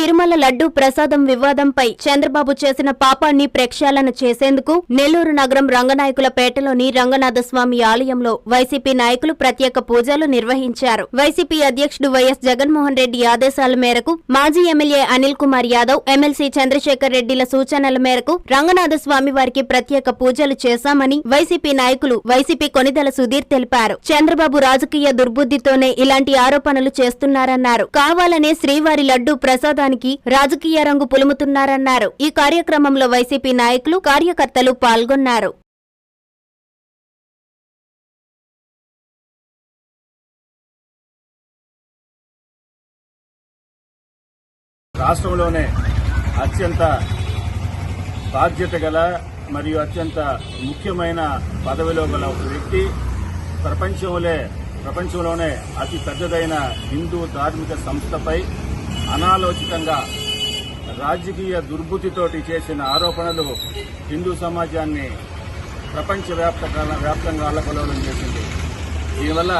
తిరుమల లడ్డు ప్రసాదం వివాదంపై చంద్రబాబు చేసిన పాపాన్ని ప్రక్షాళన చేసేందుకు నెల్లూరు నగరం రంగనాయకుల పేటలోని రంగనాథస్వామి ఆలయంలో వైసీపీ నాయకులు ప్రత్యేక పూజలు నిర్వహించారు. వైసీపీ అధ్యక్షుడు వైఎస్ జగన్మోహన్ రెడ్డి ఆదేశాల మేరకు మాజీ ఎమ్మెల్యే అనిల్ కుమార్ యాదవ్ ఎమ్మెల్సీ చంద్రశేఖర్ రెడ్డిల సూచనల మేరకు రంగనాథస్వామి వారికి ప్రత్యేక పూజలు చేశామని వైసీపీ నాయకులు వైసీపీ కొనిదల సుధీర్ తెలిపారు. చంద్రబాబు రాజకీయ దుర్బుద్ధితోనే ఇలాంటి ఆరోపణలు చేస్తున్నారన్నారు. కావాలనే శ్రీవారి లడ్డు ప్రసాదానికి రాజకీయ రంగు పులుముతున్నారన్నారు. ఈ కార్యక్రమంలో వైసీపీ నాయకులు కార్యకర్తలు పాల్గొన్నారు. రాష్ట్రంలోనే అత్యంత బాధ్యత గల మరియు అత్యంత ముఖ్యమైన పదవిలో గల ఒక వ్యక్తి. ప్రపంచంలో ప్రపంచంలోనే అతి పెద్దదైన హిందూ ధార్మిక సంస్థపై అనాలోచితంగా రాజకీయ దుర్బుద్ధితోటి చేసిన ఆరోపణలు హిందూ సమాజాన్ని ప్రపంచవ్యాప్త వ్యాప్తంగా అల్లకలోలం చేసింది. దీనివల్ల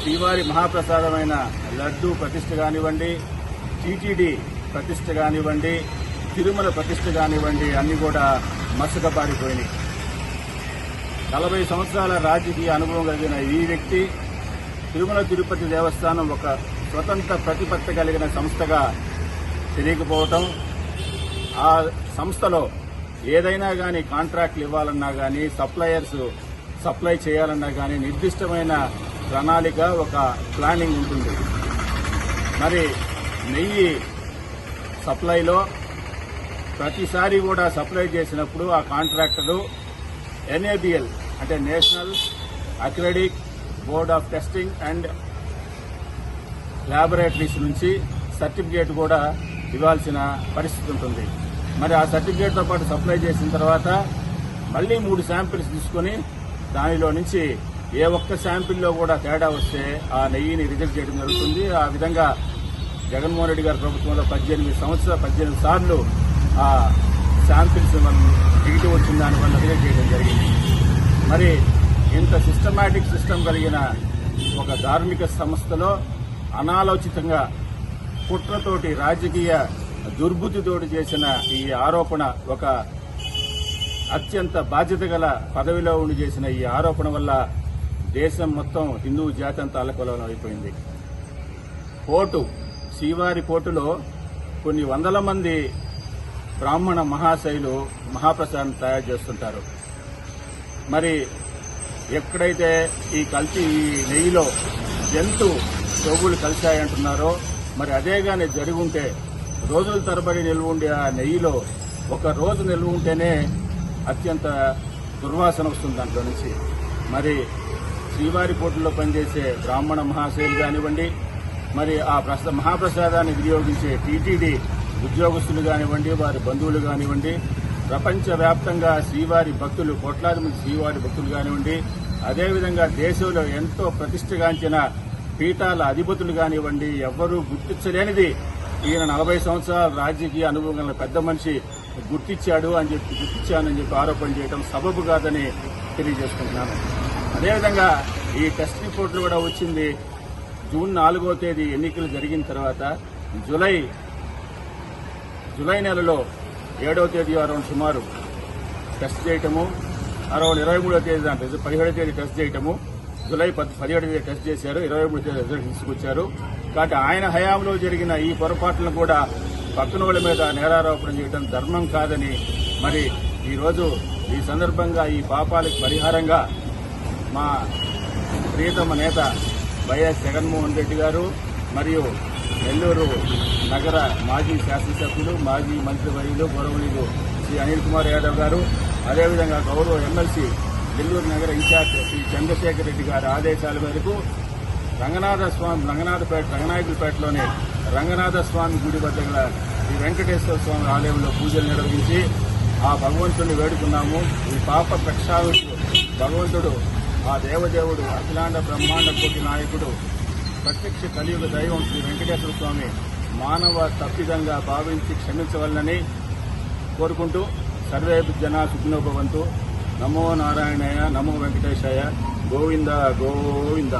శ్రీవారి మహాప్రసాదమైన లడ్డూ ప్రతిష్ట కానివ్వండి టీటీడీ ప్రతిష్ట కానివ్వండి తిరుమల ప్రతిష్ట కానివ్వండి అన్ని కూడా మసకపారిపోయినాయి నలభై సంవత్సరాల రాజకీయ అనుభవం కలిగిన ఈ వ్యక్తి తిరుమల తిరుపతి దేవస్థానం ఒక స్వతంత్ర ప్రతిపత్తి కలిగిన సంస్థగా తెలియకపోవటం ఆ సంస్థలో ఏదైనా కానీ కాంట్రాక్ట్లు ఇవ్వాలన్నా కానీ సప్లయర్స్ సప్లై చేయాలన్నా కానీ నిర్దిష్టమైన ప్రణాళిక ఒక ప్లానింగ్ ఉంటుంది. మరి నెయ్యి సప్లైలో ప్రతిసారి కూడా సప్లై చేసినప్పుడు ఆ కాంట్రాక్టరు ఎన్ఏబిఎల్ అంటే national accredit board of testing and laboratories నుంచి సర్టిఫికేట్ కూడా ఇవ్వాల్సిన పరిస్థితి ఉంటుంది. మరి ఆ సర్టిఫికేట్తో పాటు సప్లై చేసిన తర్వాత మళ్ళీ మూడు శాంపిల్స్ తీసుకొని దానిలో నుంచి ఏ ఒక్క శాంపిల్లో కూడా తేడా వస్తే ఆ నెయ్యిని రిజెక్ట్ చేయడం జరుగుతుంది. ఆ విధంగా జగన్మోహన్ రెడ్డి గారి ప్రభుత్వంలో పద్దెనిమిది సంవత్సరాలు పద్దెనిమిది సార్లు ఆ శాంపిల్స్ మనం నెగిటివ్ వచ్చిన దానివల్ల రిజెక్ట్ చేయడం జరిగింది. మరి ఇంత సిస్టమాటిక్ సిస్టమ్ కలిగిన ఒక ధార్మిక సంస్థలో అనాలోచితంగా కుట్రతోటి రాజకీయ దుర్బుద్ధితోటి చేసిన ఈ ఆరోపణ ఒక అత్యంత బాధ్యత గల పదవిలో ఉండి చేసిన ఈ ఆరోపణ వల్ల దేశం మొత్తం హిందూ జాతి అంతా అల్లకొలం అయిపోయింది. పోటు శ్రీవారి పోటులో కొన్ని వందల మంది బ్రాహ్మణ మహాశైలు మహాప్రసాదం తయారు చేస్తుంటారు. మరి ఎక్కడైతే ఈ కల్తీ ఈ నెయ్యిలో జంతు చెవులు కలిశాయంటున్నారో మరి అదేగానే జరిగి ఉంటే రోజుల తరబడి నిల్వ ఉండే ఆ నెయ్యిలో ఒక రోజు నిల్వ ఉంటేనే అత్యంత దుర్వాసన వస్తుంది దాంట్లో నుంచి. మరి శ్రీవారి పోటీలో పనిచేసే బ్రాహ్మణ మహాశైలు కానివ్వండి మరి ఆ ప్రస మహాప్రసాదాన్ని వినియోగించే టీటీడీ ఉద్యోగస్తులు కానివ్వండి వారి బంధువులు కానివ్వండి ప్రపంచవ్యాప్తంగా శ్రీవారి భక్తులు కోట్లాది మంది శ్రీవారి భక్తులు కానివ్వండి అదేవిధంగా దేశంలో ఎంతో ప్రతిష్టగాంచిన పీఠాల అధిపతులు కానివ్వండి ఎవ్వరూ గుర్తించలేనిది. ఈయన నలభై సంవత్సరాల రాజకీయ అనుభవం గల పెద్ద మనిషి గుర్తించాడు అని చెప్పి గుర్తించానని చెప్పి ఆరోపణ చేయడం సబబు కాదని తెలియజేసుకుంటున్నాను. అదేవిధంగా ఈ టెస్ట్ రిపోర్టులు కూడా వచ్చింది. జూన్ నాలుగో తేదీ ఎన్నికలు జరిగిన తర్వాత జులై జులై నెలలో ఏడవ తేదీ అరౌండ్ సుమారు టెస్ట్ చేయటము అరౌండ్ ఇరవై మూడో తేదీ అంటే పదిహేడో తేదీ టెస్ట్ చేయటము జూలై పది పదిహేడు టెస్ట్ చేశారు. ఇరవై మూడు రిజల్ట్ తీసుకొచ్చారు. కాబట్టి ఆయన హయాంలో జరిగిన ఈ పొరపాట్లను కూడా పక్కన వాళ్ళ మీద నేరారోపణ చేయడం ధర్మం కాదని మరి ఈరోజు ఈ సందర్భంగా ఈ పాపాలకు పరిహారంగా మా ప్రియతమ నేత వైఎస్ జగన్మోహన్ రెడ్డి గారు మరియు నెల్లూరు నగర మాజీ శాసనసభ్యులు మాజీ మంత్రివర్యులు గౌరవనీయులు శ్రీ అనిల్ కుమార్ యాదవ్ గారు అదేవిధంగా గౌరవ ఎమ్మెల్సీ నెల్లూరు నగర ఇన్ఛార్జ్ శ్రీ చంద్రశేఖర్ రెడ్డి గారి ఆదేశాల మేరకు రంగనాథ స్వామి రంగనాథపేట రంగనాయకులపేటలోని రంగనాథ స్వామి గుడి వద్ద గల శ్రీ వెంకటేశ్వర స్వామి ఆలయంలో పూజలు నిర్వహించి ఆ భగవంతుడిని వేడుకున్నాము. ఈ పాప ప్రక్షాళనకు భగవంతుడు ఆ దేవదేవుడు అఖిలాండ బ్రహ్మాండ కోటి నాయకుడు ప్రత్యక్ష కలియుగ దైవం శ్రీ వెంకటేశ్వర స్వామి మానవ తప్పిదంగా భావించి క్షమించవలనని కోరుకుంటూ సర్వే జనా సుఖినోభవంతు ನಮೋ ನಾರಾಯಣಯ ನಮೋ ವೆಂಕಟೇಶಯ್ಯ ಗೋವಿಂದ ಗೋವಿಂದ.